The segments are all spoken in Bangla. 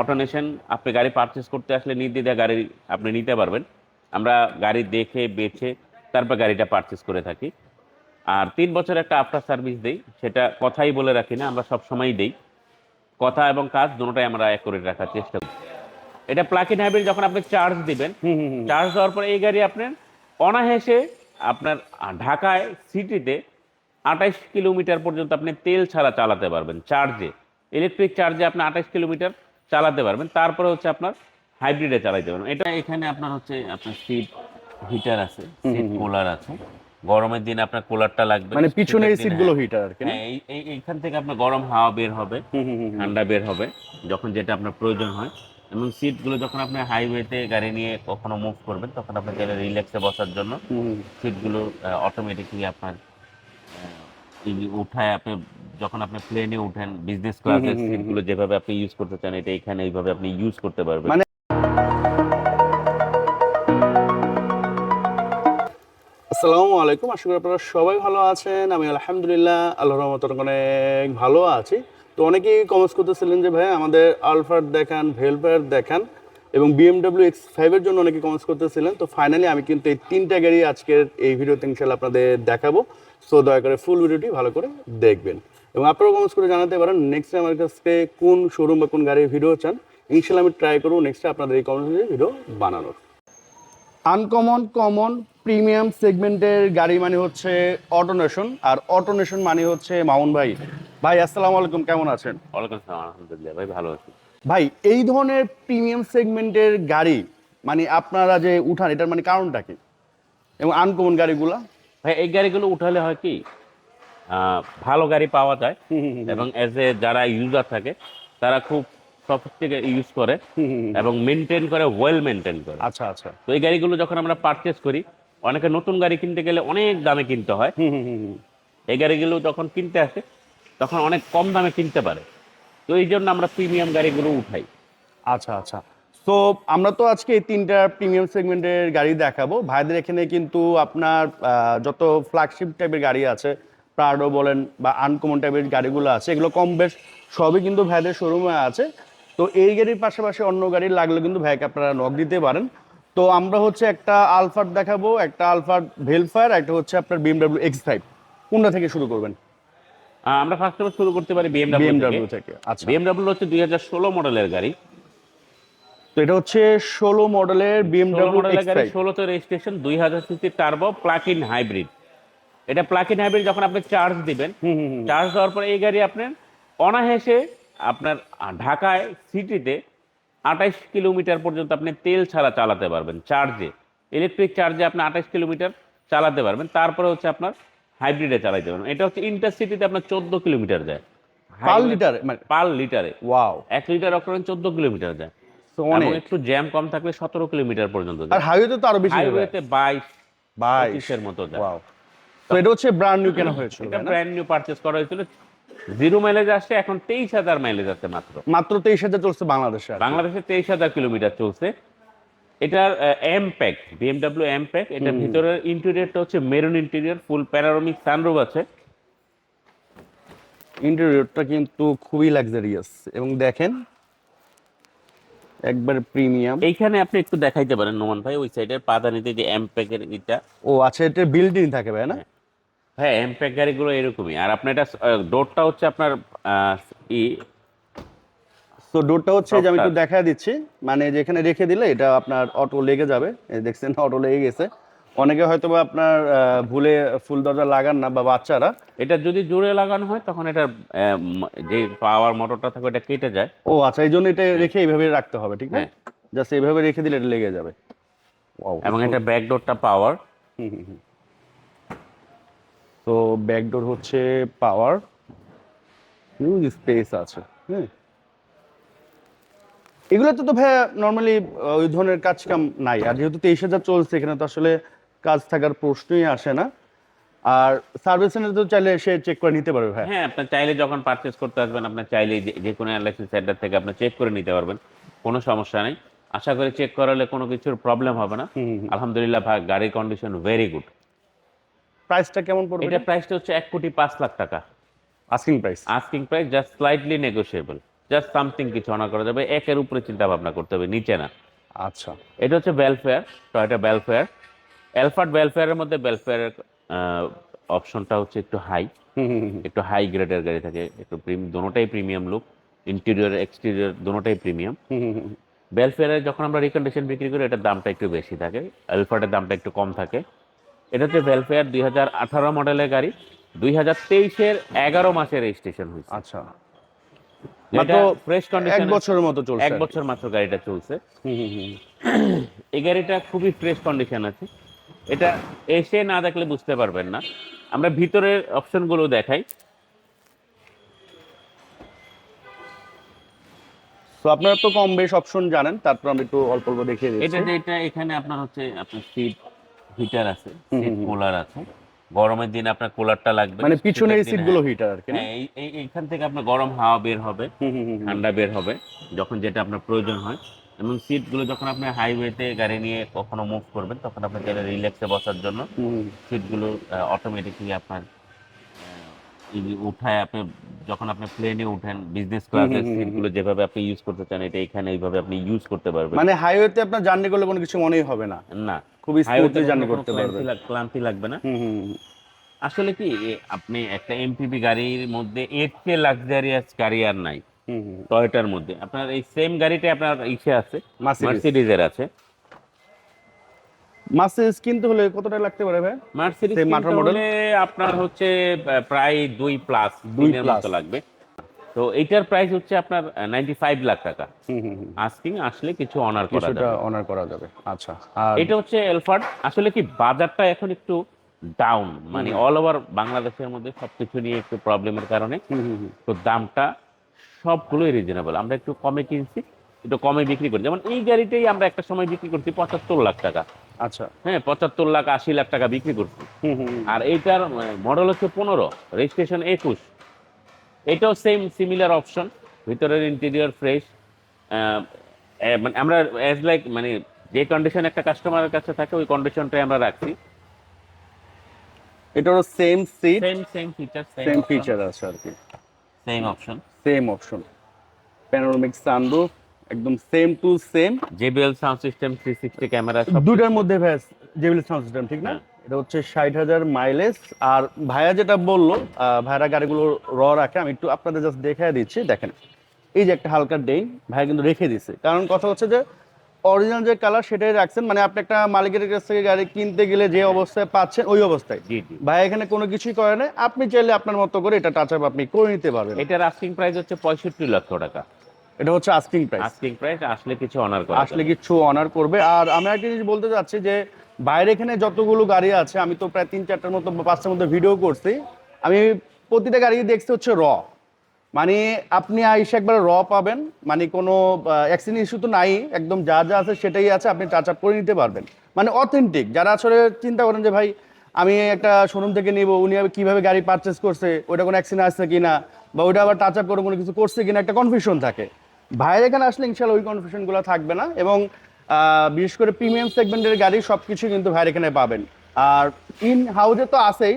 অটোনেশন আপনি গাড়ি পারচেস করতে আসলে নির্দ্বিধা গাড়ি আপনি নিতে পারবেন। আমরা গাড়ি দেখে বেছে তারপর গাড়িটা পারচেস করে থাকি। আর তিন বছর একটা আফটার সার্ভিস দেই সেটা কথাই বলে রাখি না আমরা সব সময়ই দেই। কথা এবং কাজ দুটোটাই আমরা এক করে রাখার চেষ্টা করি। এটা প্লাগ ইন হাইব্রিড যখন আপনি চার্জ দিবেন চার্জ দেওয়ার পরে এই গাড়ি আপনার অনায়াসে আপনার ঢাকায় সিটিতে আঠাইশ কিলোমিটার পর্যন্ত আপনি তেল ছাড়া চালাতে পারবেন চার্জে ইলেকট্রিক চার্জে আপনি আঠাইশ কিলোমিটার চালাতে পারবেন। তারপরে হচ্ছে আপনার হাইব্রিডে চালাতে পারবেন। এটা এখানে আপনার হচ্ছে আপনার সিট হিটার আছে সিট কুলার আছে। গরমের দিনে আপনার কুলারটা লাগবে মানে পিছনে এই শীতের দিনে- সিটগুলো হিটার আর কি না? হ্যাঁ, এই এই- এইখান থেকে আপনার গরম হাওয়া বের হবে ঠান্ডা বের হবে যখন যেটা আপনার প্রয়োজন হয়। এবং সিটগুলো যখন আপনি হাইওয়েতে গাড়ি নিয়ে কখনো মুভ করবেন তখন আপনি চাইলে রিল্যাক্সে বসার জন্য। সিটগুলো অটোমেটিকলি আপনার উঠায় আপনি যখন আপনি প্লেনে উঠেন বিজনেস ক্লাসের সিটগুলো যেভাবে আপনি ইউজ করতে চান এটা এখানে এইভাবে আপনি ইউজ করতে পারবেন। মানে- আসসালামু আলাইকুম আশা করি আপনারা সবাই ভালো আছেন। আমি আলহামদুলিল্লাহ আল্লাহর রহমত অনেক ভালো আছি। তো অনেকেই কমেন্টস করতেছিলেন যে ভাই আমাদের আলফার দেখান ভেলফায়ার দেখান। এবং বিএমডাব্লিউ এক্স ফাইভের জন্য অনেকে কমেন্টস করতেছিলেন। তো ফাইনালি আমি কিন্তু এই তিনটা গাড়ি আজকের এই ভিডিওতে ইনশাল্লাহ আপনাদের দেখাবো। সো দয়া করে ফুল ভিডিওটি ভালো করে দেখবেন। এবং আপনারাও কমেন্টস করে জানাতে পারেন নেক্সট আমার কাছে কোন শোরুম বা কোন গাড়ির ভিডিও চান ইনশাল্লাহ আমি ট্রাই করব নেক্সট আপনাদের এই কমেন্টস ভিডিও বানানোর। আনকমন কমন প্রিমিয়াম সেগমেন্টের গাড়ি মানে হচ্ছে অটোনেশন আর অটোনেশন মানে হচ্ছে মামুন ভাই। ভাই আসসালামু আলাইকুম কেমন আছেন? ওয়ালাইকুম আসসালাম আলহামদুলিল্লাহ ভাই ভালো আছি। ভাই এই ধরনের প্রিমিয়াম সেগমেন্টের গাড়ি মানে আপনারা যে উঠান এটার মানে কারণটা কি? এবং আনকমন গাড়িগুলা? ভাই এই গাড়িগুলো উঠালে হয় কি ভালো গাড়ি পাওয়া যায়। এবং এজ এ যারা ইউজার থাকে তারা খুব সফিস্টিকেট ইউজ করে এবং মেনটেন করে ওয়েল মেনটেন করে। আচ্ছা আচ্ছা। তো এই গাড়িগুলো যখন আমরা পারচেস করি অনেকে নতুন গাড়ি কিনতে গেলে অনেক দামে কিনতে হয়। এই গাড়িগুলো যখন কিনতে আসে তখন অনেক কম দামে কিনতে পারে। তো এই জন্য আমরা প্রিমিয়াম গাড়িগুলো উঠাই। আচ্ছা আচ্ছা। তো আমরা তো আজকে এই তিনটা প্রিমিয়াম সেগমেন্টের গাড়ি দেখাবো। ভাইদের এখানে কিন্তু আপনার যত ফ্ল্যাগশিপ টাইপের গাড়ি আছে প্রাডো বলেন বা আনকমন টাইপের গাড়িগুলো আছে, এগুলো কম বেশ সবই কিন্তু ভাইদের শোরুমে আছে। তো এই গাড়ির পাশাপাশি অন্য গাড়ি লাগলে কিন্তু ভাইকে আপনারা নক দিতে পারেন। তো আমরা হচ্ছে একটা আলফার দেখাবো, একটা আলফার ভেলফায়ার একটা হচ্ছে আপনার বিএমডাব্লিউ এক্স ফাইভ কোনটা থেকে শুরু করবেন? আমরা ফার্স্ট অফ শুরু করতে পারি বিএমডাব্লিউ বিএমডাব্লিউ থেকে। আচ্ছা। বিএমডাব্লিউ হচ্ছে দুই হাজার ষোলো মডেলের গাড়ি। তো এটা হচ্ছে ষোলো মডেলের বিএমডাব্লিউ মডেলের গাড়ি ফাইভ ষোলোতে রেজিস্ট্রেশন দুই হাজার CC turbo plug in hybrid এটা প্লাগ ইন হাইব্রিড যখন আপনি চার্জ দিবেন। চার্জ দেওয়ার পরে এই গাড়ি আপনার অনায়াসে আপনার ঢাকায় সিটিতে আঠাইশ কিলোমিটার পর্যন্ত আপনি তেল ছাড়া চালাতে পারবেন চার্জে ইলেকট্রিক চার্জে আপনি আঠাইশ কিলোমিটার চালাতে পারবেন। তারপরে হচ্ছে আপনার হাইব্রিডে চালাতে পারবেন। এটা হচ্ছে ইন্টারসিটিতে আপনার চোদ্দ কিলোমিটার যায়। পার লিটার মানে পার লিটারে। ওয়াও। এক লিটার চোদ্দ কিলোমিটার যায়। এবং একটু জ্যাম কম থাকলে সতেরো কিলোমিটার পর্যন্ত আর হাইওয়েতে তো আরও বেশি হাইওয়েতে বাইশ বাইশ। পঁচিশের মতো যায়। ওয়াও। তো এটা হচ্ছে ব্র্যান্ড নিউ কেনা হয়েছিল এটা ব্র্যান্ড নিউ পারচেস করা হয়েছিল। জিরো মাইলেজ আসছে এখন তেইশ হাজার মাইলেজ আছে মাত্র। মাত্র তেইশ হাজার চলছে বাংলাদেশে বাংলাদেশে তেইশ হাজার কিলোমিটার চলছে। এটার M pack BMW M pack এটার ভিতরের ইন্টেরিয়রটা হচ্ছে maroon interior full panoramic sunroof আছে। ইন্টেরিয়রটা কিন্তু খুবই লাক্সারিয়াস এবং দেখেন একবার প্রিমিয়াম এইখানে আপনি একটু দেখাইতে পারেন নোমান ভাই ওই সাইডের পাদানিতে যে এম প্যাকের এটা ও আচ্ছা এটা বিল্ডিং থাকে ভাই না? হ্যাঁ। এম প্যাক গাড়িগুলো এরকমই। আর আপনার এটা ডোরটা হচ্ছে আপনার ই তো ডোরটা হচ্ছে যে আমি একটু দেখা দিচ্ছি। মানে যেখানে রেখে দিলে এটা আপনার অটো লেগে যাবে। দেখছেন অটো লেগে গেছে। অনেকে হয়তো বা আপনার ভুলে ফুল দরজা লাগান না বা বাচ্চারা। এটা যদি জোরে লাগানো হয় তখন এটা যে পাওয়ার মোটরটা থাকে ওটা কেটে যায়। ও আচ্ছা এই জন্য এটা রেখে এইভাবে রাখতে হবে ঠিক না? হ্যাঁ। জাস্ট এইভাবে রেখে দিলে এটা লেগে যাবে। এবং এটা ব্যাক ডোরটা পাওয়ার হুম, হুম, হুম। তো ব্যাকডোর হচ্ছে পাওয়ার হিউজ স্পেস আছে হ্যাঁ এগুলোতে তো ভাই নর্মালি ওই ধরনের কাজ কাম নাই। আর যেহেতু তেইশ হাজার চলছে এখানে তো আসলে কাজ থাকার প্রশ্নই আসে না। আর সার্ভিস সেন্টার তো চাইলে সে চেক করে নিতে পারবে ভাই হ্যাঁ আপনার চাইলে যখন পারচেস করতে আসবেন আপনার চাইলে যে- কোনো অ্যানালাইসিস সেন্টার থেকে আপনি চেক করে নিতে পারবেন। কোনো সমস্যা নেই। আশা করি চেক করালে কোনো কিছুর প্রবলেম হবে না। হুম, হুম। আলহামদুলিল্লাহ ভাই গাড়ির কন্ডিশন ভেরি গুড প্রাইসটা কেমন পড়বে? এটা প্রাইসটা হচ্ছে এক কোটি পাঁচ লাখ টাকা। Asking price asking price just slightly negotiable just something কিছু অনার করা যাবে। একের উপরে চিন্তা ভাবনা করতে হবে নিচে না। আচ্ছা। এটা হচ্ছে বেলফেয়ার টয়টা বেলফেয়ার অ্যালফার্ড বেলফেয়ারের মধ্যে বেলফেয়ারের অপশনটা হচ্ছে একটু হাই। একটু হাই গ্রেডের গাড়ি থাকে একটু দোনোটাই প্রিমিয়াম লুক ইন্টেরিয়র এক্সটেরিয়র দোনোটাই প্রিমিয়াম। বেলফেয়ারে যখন আমরা রিকন্ডিশন বিক্রি করি এটার দামটা একটু বেশি থাকে। অ্যালফার্ডের দামটা একটু কম থাকে। এটা হচ্ছে বেলফেয়ার দুই হাজার আঠারো মডেলের গাড়ি। দুই হাজার তেইশের এগারো মাসের রেজিস্ট্রেশন হয়েছে। আচ্ছা। মাত্র ফ্রেশ এক বছরের মতো চলছে এক বছর মাত্র গাড়িটা চলছে। এই গাড়িটা খুবই ফ্রেশ কন্ডিশন আছে। এটা এসে না দেখলে বুঝতে পারবেন না। আমরা ভিতরের অপশনগুলো দেখাই। তো আপনারা তো কম বেশ অপশন জানেন তারপর আমি একটু অল্প অল্প দেখিয়ে এটা দিচ্ছি। যেটা এখানে আপনার হচ্ছে আপনার সিট হিটার আছে সিট। কুলার আছে। গরমের দিন আপনার কুলারটা লাগবে। মানে পিছনের সিটগুলো সিটগুলো হিটার আর কি হ্যাঁ এই- এই- এইখান থেকে আপনার গরম হাওয়া বের হবে। ঠান্ডা বের হবে যখন যেটা আপনার প্রয়োজন হয়। এবং সিটগুলো যখন আপনি হাইওয়েতে গাড়ি নিয়ে কখনো মুভ করবেন তখন আপনার রিল্যাক্সে বসার জন্য সিটগুলো সিটগুলো অটোমেটিকলি আপনার উঠায় আপনি যখন আপনি প্লেনে উঠেন বিজনেস ক্লাসের সিটগুলো যেভাবে আপনি ইউজ করতে চান এটা এখানে এইভাবে আপনি ইউজ করতে পারবেন। মানে হাইওয়েতে আপনার জার্নি করলে কোনো কিছু মনেই হবে না। না। খুবই স্মুথলি জার্নি করতে ক্লান্তি পারবেন। ক্লান্তি লাগবে না। আসলে কি আপনি একটা এমপিভি গাড়ির মধ্যে এর চেয়ে লাক্সারিয়াস গাড়ি আর নাই। টয়োটার মধ্যে। আপনার এই সেম গাড়িটা আপনার ইসে আছে মার্সিডিজ মার্সিডিজের আছে। মার্সিডিজ কিনতে হলে কত টাকা লাগতে পারে ভাই? মার্সিডিজ আপনার হচ্ছে প্রায় দুই প্লাস দুই মতো লাগবে। তো প্রাইস হচ্ছে আপনার নাইনটি ফাইভ লাখ টাকা। আস্কিং আসলে কিছু অনার করা যাবে। অনার করা যাবে। আচ্ছা আর এটা হচ্ছে এলফার্ড আসলে কি বাজারটা এখন একটু ডাউন মানে অল ওভার বাংলাদেশের মধ্যে সবকিছু নিয়ে একটু প্রবলেমের কারণে। তো দামটা সবগুলোই রিজনেবল আমরা একটু কমে কিনছি একটু কমে বিক্রি করি। যেমন এই গাড়িটাই আমরা একটা সময় বিক্রি করছি পঁচাত্তর লাখ টাকা। আচ্ছা। হ্যাঁ পঁচাত্তর লাখ আশি লাখ টাকা বিক্রি করছি। আর এইটার মডেল হচ্ছে পনেরো রেজিস্ট্রেশন একুশ। এটাও সেম সিমিলার অপশন ভিতরের ইন্টেরিয়র ফ্রেশ মানে আমরা অ্যাজ লাইক মানে যে কন্ডিশন একটা কাস্টমারের কাছে থাকে ওই কন্ডিশনটাই আমরা রাখছি। এটারও same seat same same feature same feature আছে আর কি। Same option same option panoramic sunroof একদম same to same JBL sound system three sixty camera সব দুটার মধ্যে ভ্যাস জেবিল সাউন্ড সিস্টেম ঠিক না? হ্যাঁ। এটা হচ্ছে ষাট হাজার মাইলেজ আর ভাইয়া যেটা বলল ভাইরা গাড়িগুলো র রাখে আমি একটু আপনাদের জাস্ট দেখে দিচ্ছি দেখেন। এই যে একটা হালকা ডেইন ভাইয়া কিন্তু রেখে দিছে কারণ কথা হচ্ছে যে অরিজিনাল যে কালার সেটাই রাখছেন মানে আপনি একটা মালিকের কাছ থেকে গাড়ি কিনতে গেলে যে অবস্থায় পাচ্ছেন ওই অবস্থায়। জি জি। ভাই এখানে কোনো কিছুই করে না আপনি চাইলে আপনার মতো করে এটা টাচ আপ আপনি করে নিতে পারবেন। এটার আস্কিং প্রাইস হচ্ছে পঁয়ষট্টি লক্ষ টাকা। এটা হচ্ছে আস্কিং প্রাইস আস্কিং প্রাইস আসলে কিছু অনার করবে আসলে কিছু অনার করবে। আর আমি একটা জিনিস বলতে চাচ্ছি যে বাইরে এখানে যতগুলো গাড়ি আছে আমি তো প্রায় তিন চারটার মতো পাঁচটার মতো ভিডিও করছি। আমি প্রতিটা গাড়ি দেখছি হচ্ছে র মানে আপনি আইসে একবার র পাবেন। মানে কোনো অ্যাক্সিডেন্ট ইস্যু তো নাই। একদম যা যা আছে সেটাই আছে আপনি টাচ আপ করে নিতে পারবেন। মানে অথেন্টিক যারা আসলে চিন্তা করেন যে ভাই আমি একটা শোরুম থেকে নিব উনি কীভাবে গাড়ি পারচেস করছে? ওইটা কোনো অ্যাক্সিডেন্ট আসছে কি না বা ওইটা আবার টাচ আপ করে কোনো কিছু করছে কিনা? একটা কনফিউশন থাকে। ভাইয়ের এখানে আসলে ইনশাল্লাহ ওই কনফিউশনগুলো থাকবে না এবং বিশেষ করে প্রিমিয়াম সেগমেন্টের গাড়ি সব কিছু কিন্তু ভাইয়ের এখানে পাবেন। আর ইন হাউজে তো আছেই।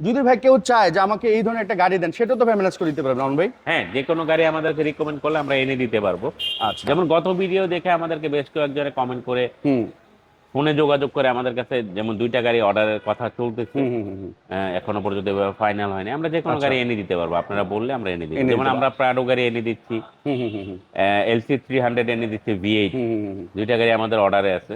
যদি ভাই কেউ চায় যে আমাকে এই ধরনের একটা গাড়ি দেন সেটা তো ভাই ম্যানেজ করে দিতে পারবেন অন ভাই? হ্যাঁ যে কোনো গাড়ি আমাদেরকে রিকমেন্ড করলে আমরা এনে দিতে পারব। আচ্ছা। যেমন গত ভিডিও দেখে আমাদেরকে বেশ কয়েকজনে কমেন্ট করে হুম। ফোনে যোগাযোগ করে আমাদের কাছে যেমন দুইটা গাড়ি অর্ডারের কথা চলতেছে এখনও পর্যন্ত ফাইনাল হয়নি। আমরা যে কোনো আচ্ছা। গাড়ি এনে দিতে পারব। আপনারা বললে আমরা এনে দিচ্ছি যেমন আমরা প্রাডো গাড়ি এনে দিচ্ছি এলসি থ্রি হান্ড্রেড এনে দিচ্ছি ভি এইট হুম হুম হুম। দুইটা গাড়ি আমাদের অর্ডারে আছে।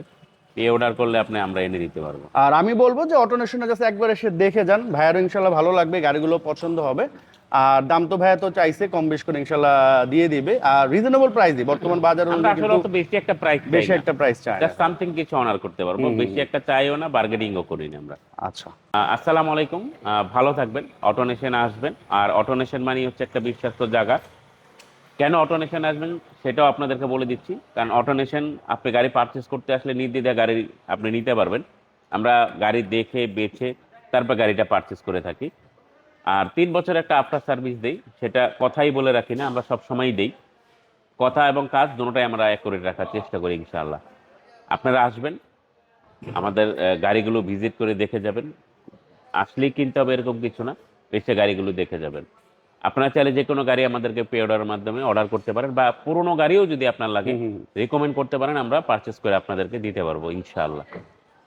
এই অর্ডার করলে আপনি আমরা এনে দিতে পারব। আর আমি বলব যে অটো নেশনে জাস্ট একবার এসে দেখে যান। ভাইয়ারও ইনশাল্লাহ ভালো লাগবে গাড়িগুলো পছন্দ হবে। আর দাম তো ভাইয়া তো চাইছে কম বেশ করে ইনশাল্লাহ দিয়ে দিবে। আর রিজনেবল প্রাইসই বর্তমান বাজার আমরা অনুযায়ী আসলে অত বেশি একটা প্রাইস বেশি একটা প্রাইস চাই। জাস্ট সামথিং কিছু অনার করতে পারব। বেশি একটা চাইও না বার্গেনিংও করি না আমরা। আচ্ছা। আসসালামু আলাইকুম। ভালো থাকবেন। অটোনেশন আসবেন। আর অটোনেশন মানে হচ্ছে একটা বিশ্বাস্ত জায়গা। কেন অটোনেশন আসবেন সেটাও আপনাদেরকে বলে দিচ্ছি। কারণ অটোনেশন আপনি গাড়ি পারচেস করতে আসলে নির্দ্বিধা গাড়ি আপনি নিতে পারবেন। আমরা গাড়ি দেখে বেছে তারপর গাড়িটা পারচেস করে থাকি। আর তিন বছর একটা আফটার সার্ভিস দেই সেটা কথাই বলে রাখি না আমরা সব সময়ই দেই। কথা এবং কাজ দুটোটাই আমরা এক করে রাখার চেষ্টা করি ইনশাআল্লাহ। আপনারা আসবেন আমাদের গাড়িগুলো ভিজিট করে দেখে যাবেন। আসলেই কিনতে হবে এরকম কিছু না এসে গাড়িগুলো দেখে যাবেন। আপনারা চাইলে যে কোনো গাড়ি আমাদেরকে পে অর্ডারের মাধ্যমে অর্ডার করতে পারেন বা পুরোনো গাড়িও যদি আপনার লাগে হুম। করতে পারেন আমরা পারচেস করে আপনাদেরকে দিতে পারব ইনশাআল্লাহ।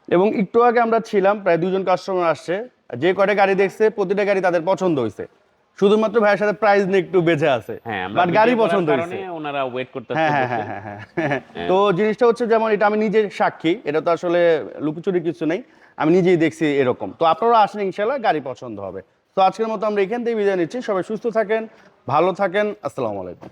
এবং একটু আগে আমরা ছিলাম প্রায় দুজন কাস্টমার আসছে। যে কটা গাড়ি দেখছে প্রতিটা গাড়ি তাদের পছন্দ হয়েছে শুধুমাত্র ভাইয়ের সাথে প্রাইস নিয়ে একটু বেঁচে আছে। হ্যাঁ বাট গাড়ি পছন্দ হয়েছে ওনারা ওয়েট করতে হ্যাঁ হ্যাঁ হ্যাঁ হ্যাঁ হ্যাঁ তো জিনিসটা হচ্ছে যেমন এটা আমি নিজে সাক্ষী এটা তো আসলে লুকোচুরি কিছু নেই। আমি নিজেই দেখছি এরকম। তো আপনারা আসেন ইনশাল্লাহ গাড়ি পছন্দ হবে। তো আজকের মতো আমরা এখান থেকে বিদায় নিচ্ছি। সবাই সুস্থ থাকেন ভালো থাকেন। আসসালামু আলাইকুম।